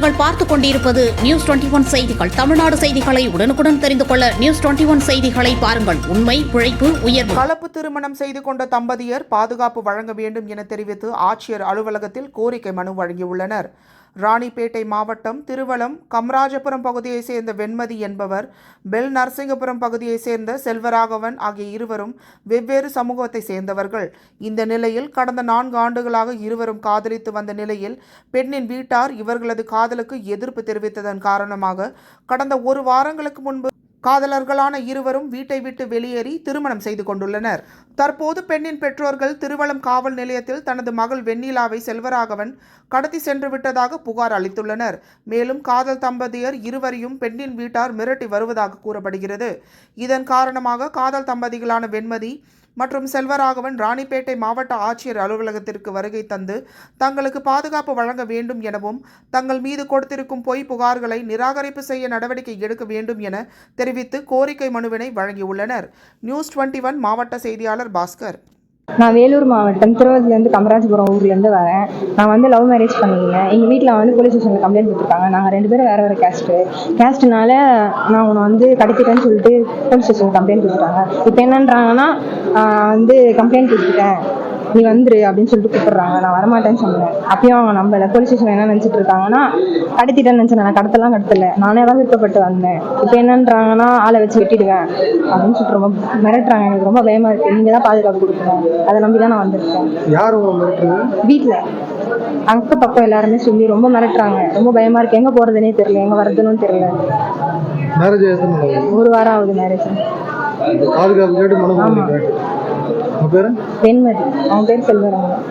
நீங்கள் பார்த்துக் கொண்டிருப்பது நியூஸ் டுவெண்டி ஒன் செய்திகள். தமிழ்நாடு செய்திகளை உடனுக்குடன் தெரிந்து கொள்ள நியூஸ் டுவெண்டி ஒன் செய்திகளை பாருங்கள். உண்மை உழைப்பு உயர்வு. கலப்பு திருமணம் செய்து கொண்ட தம்பதியர் பாதுகாப்பு வழங்க வேண்டும் என தெரிவித்து ஆட்சியர் அலுவலகத்தில் கோரிக்கை மனு வழங்கியுள்ளனர். ராணிப்பேட்டை மாவட்டம் திருவளம் கம்ராஜபுரம் பகுதியைச் சேர்ந்த வெண்மதி என்பவர் பெல் நரசிங்கபுரம் பகுதியைச் சேர்ந்த செல்வராகவன் ஆகிய இருவரும் வெவ்வேறு சமூகத்தை சேர்ந்தவர்கள். இந்த நிலையில் கடந்த நான்கு ஆண்டுகளாக இருவரும் காதலித்து வந்த நிலையில் பெண்ணின் வீட்டார் இவர்களது காதலுக்கு எதிர்ப்பு தெரிவித்ததன் காரணமாக கடந்த ஒரு வாரங்களுக்கு முன்பு காதலர்களான இருவரும் வீட்டை விட்டு வெளியேறி திருமணம் செய்து கொண்டுள்ளனர். தற்போது பெண்ணின் பெற்றோர்கள் திருவளம் காவல் நிலையத்தில் தனது மகள் வெண்ணிலாவை செல்வராகவன் கடத்தி சென்று விட்டதாக புகார் அளித்துள்ளனர். மேலும் காதல் தம்பதியர் இருவரையும் பெண்ணின் வீட்டார் மிரட்டி வருவதாக கூறப்படுகிறது. இதன் காரணமாக காதல் தம்பதிகளான வெண்மதி மற்றும் செல்வராகவன் ராணிப்பேட்டை மாவட்ட ஆட்சியர் அலுவலகத்திற்கு வருகை தந்து தங்களுக்கு பாதுகாப்பு வழங்க வேண்டும் எனவும் தங்கள் மீது கொடுத்திருக்கும் பொய் புகார்களை நிராகரிப்பு செய்ய நடவடிக்கை எடுக்க வேண்டும் என தெரிவித்து கோரிக்கை மனுவினை வழங்கியுள்ளனர். நியூஸ் டுவெண்ட்டி ஒன் மாவட்ட செய்தியாளர் பாஸ்கர். நான் வேலூர் மாவட்டம் திருவள்ளூர்லேருந்து கமராஜபுரம் ஊர்லேருந்து வரேன். நான் வந்து லவ் மேரேஜ் பண்ணியிருந்தேன். எங்கள் வீட்டில் வந்து போலீஸ் ஸ்டேஷனில் கம்ப்ளைண்ட் கொடுத்துருக்காங்க நாங்கள் ரெண்டு பேரும் வேறு வேறு கேஸ்ட்டு கேஸ்ட்னால நான் உன்னை வந்து கடத்திட்டேன்னு சொல்லிட்டு போலீஸ் ஸ்டேஷனில் கம்ப்ளைண்ட் கொடுத்துட்டாங்க இப்போ என்னன்றாங்கன்னா வந்து கம்ப்ளைண்ட் கொடுத்துட்டேன் நீ வந்துரு அப்படின்னு சொல்லிட்டு கூப்பிடுறாங்க. நான் வரமாட்டேன்னு சொன்னேன். அப்பயும் அவங்க நம்பல போலீஸ் ஸ்டேஷன் என்ன நினச்சிட்டு இருக்காங்கன்னா கடத்திட்டேன்னு நினச்சேன். நான் கடத்தலாம் கடத்தல. நானே தான் விருப்பப்பட்டு வந்தேன். இப்போ என்னன்றாங்கன்னா ஆளை வச்சு வெட்டிடுவேன். அப்படின்னு சொல்லிட்டு ரொம்ப மிரட்டுறாங்க. எனக்கு ரொம்ப பயமா இருக்கு. நீங்க தான் பாதுகாப்பு கொடுக்கணும். அதை நம்பி தான் நான் வந்திருக்கேன். யார் வீட்டில் அக்க பக்கம் எல்லாருமே சொல்லி ரொம்ப மிரட்டுறாங்க. ரொம்ப பயமா இருக்கு. எங்க போறதுனே தெரியல. எங்க வர்றதுன்னு தெரியல. ஒரு வாரம் ஆகுது மேரேஜ் பாதுகாப்பு கேட்டு மனு ஆமா. கேட்டு உங்க பேர்? வெண்மதி. அவன் பேர் செல்வராமன்.